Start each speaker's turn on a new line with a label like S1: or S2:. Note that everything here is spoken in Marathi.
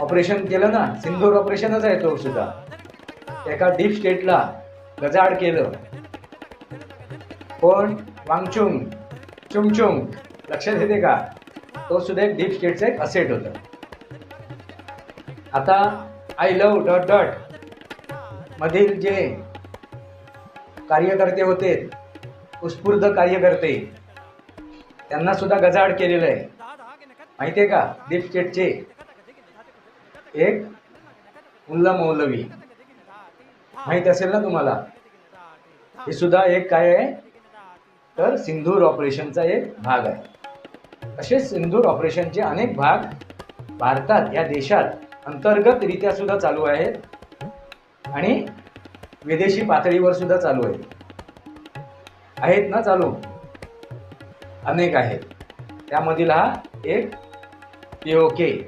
S1: ऑपरेशन केलं ना सिंदूर ऑपरेशनच आहे तो सुद्धा. एका डीप स्टेटला गजाड केलं. कोण? वांगचुंग. चुंगचुंग. लक्षात येते का? तो सुद्धा एक डीप स्टेटचं एक असेट होतं. आता आय लव डॉट डॉट मधील जे कार्यकर्ते होते उत्स्फूर्त कार्यकर्ते त्यांना सुद्धा गजाड केलेलं आहे. माहिती आहे का? डीप स्टेटचे एक मुल्ला मौलवी. माहीत असेल ना तुम्हाला? हे सुद्धा एक काय आहे? तर सिंधूर ऑपरेशनचा एक भाग आहे. असे सिंधूर ऑपरेशनचे अनेक भाग भारतात या देशात अंतर्गतरित्या सुद्धा चालू आहेत आणि विदेशी पातळीवर सुद्धा चालू आहेत. आहेत ना चालू? अनेक आहेत. त्यामधील हा एक पीओके ओ के